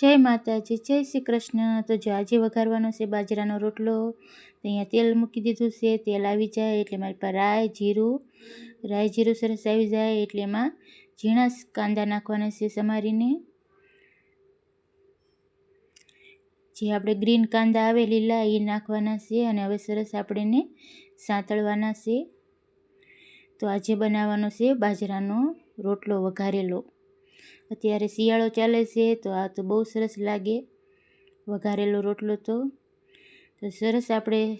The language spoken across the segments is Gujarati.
જય માતાજી, જય શ્રી કૃષ્ણ. તો જો આજે વઘારવાનો છે બાજરાનો રોટલો, તો અહીંયા તેલ મૂકી દીધું છે. તેલ આવી જાય એટલે મારી પાસે રાય જીરું. રાઈ જીરું સરસ આવી જાય એટલે એમાં ઝીણા કાંદા નાખવાના છે સમારીને. જે આપણે ગ્રીન કાંદા આવે, લીલા, એ નાખવાના છે અને હવે સરસ આપણે સાંતળવાના છે. તો આજે બનાવવાનો છે બાજરાનો રોટલો વઘારેલો. અત્યારે શિયાળો ચાલે છે, તો આ તો બહુ સરસ લાગે. વઘારેલો રોટલો તો. તો સરસ આપણે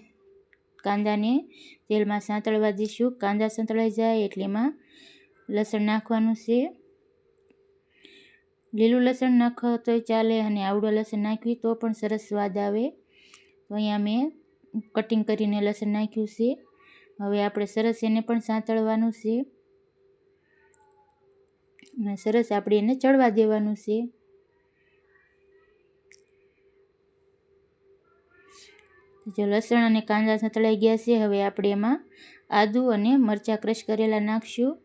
કાંદાને તેલમાં સાંતળવા દઈશું કાંદા સાંતળાઈ જાય એટલે એમાં લસણ નાખવાનું છે. લીલું લસણ નાખો તોય ચાલે અને આવડું લસણ નાખવી તો પણ સરસ સ્વાદ આવે. તો અહીંયા મેં કટિંગ કરીને લસણ નાખ્યું છે. હવે આપણે સરસ એને પણ સાંતળવાનું છે. અને સરસ આપણે એને ચડવા દેવાનું છે. જો લસણ અને કાંદા સંતળાઈ ગયા છે, હવે આપણે એમાં આદુ અને મરચાં ક્રશ કરેલા નાખશું.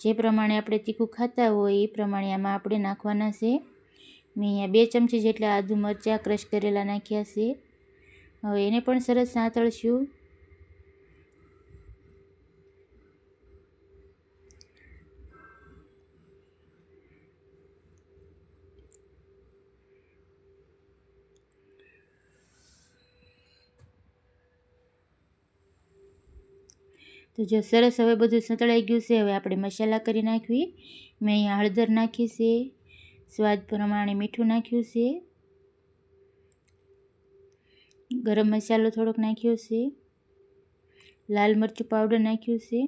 જે પ્રમાણે આપણે તીખું ખાતા હોય એ પ્રમાણે આમાં આપણે નાખવાના છે. મેં અહીંયા બે ચમચી જેટલા આદુ મરચાં ક્રશ કરેલા નાખ્યા છે. હવે એને પણ સરસ સાંતળશું. તો જો સરસ હવે બધું સંતળાઈ ગયું છે, હવે આપણે મસાલા કરી નાખવી. મેં અહીંયા હળદર નાખી છે, સ્વાદ પ્રમાણે મીઠું નાખ્યું છે. ગરમ મસાલો થોડોક નાખ્યો છે. લાલ મરચું પાવડર નાખ્યું છે.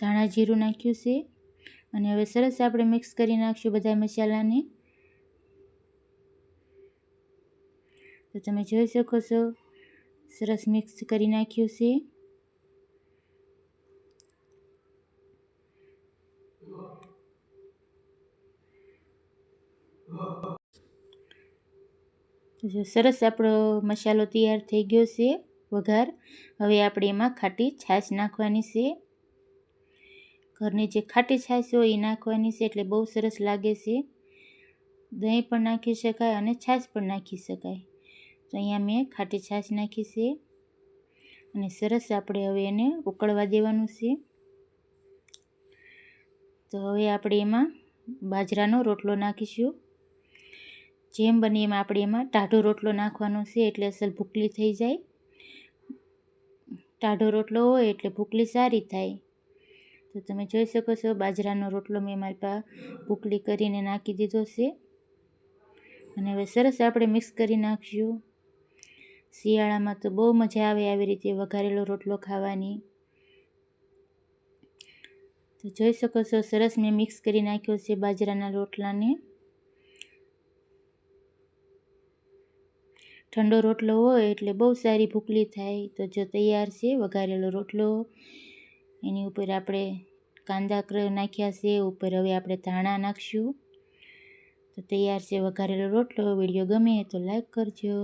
ધાણા જીરું નાખ્યું છે. અને હવે સરસ આપણે મિક્સ કરી નાખશું બધા મસાલાને. તો તમે જોઈ શકો છો સરસ મિક્સ કરી નાખ્યું છે. સરસ આપણો મસાલો તૈયાર થઈ ગયો છે વઘાર. હવે આપણે એમાં ખાટી છાશ નાખવાની છે. ઘરની જે ખાટી છાશ હોય એ નાખવાની છે એટલે બહુ સરસ લાગે છે. દહીં પણ નાખી શકાય અને છાશ પણ નાખી શકાય. તો અહીંયા મેં ખાટી છાશ નાખી છે. અને સરસ આપણે હવે એને ઉકળવા દેવાનું છે. તો હવે આપણે એમાં બાજરાનો રોટલો નાખીશું. જેમ બને એમાં આપણે એમાં ટાઢો રોટલો નાખવાનો છે એટલે અસલ ભૂકલી થઈ જાય. ટાઢો રોટલો હોય એટલે ભૂકલી સારી થાય. તો તમે જોઈ શકો છો બાજરાનો રોટલો મેં મારી પાસે ભૂકલી કરીને નાખી દીધો છે. અને હવે સરસ આપણે મિક્સ કરી નાખશું. શિયાળામાં તો બહુ મજા આવે આવી રીતે વઘારેલો રોટલો ખાવાની. તો જોઈ શકો છો, સરસ મેં મિક્સ કરી નાખ્યો છે બાજરાના રોટલાને. ઠંડો રોટલો હોય એટલે બહુ સારી ભૂકલી થાય તો જો તૈયાર છે વઘારેલો રોટલો. એની ઉપર આપણે કાંદા નાખ્યા છે, ઉપર હવે આપણે ધાણા નાખશું. તો તૈયાર છે વઘારેલો રોટલો, વીડિયો ગમે તો લાઈક કરજો.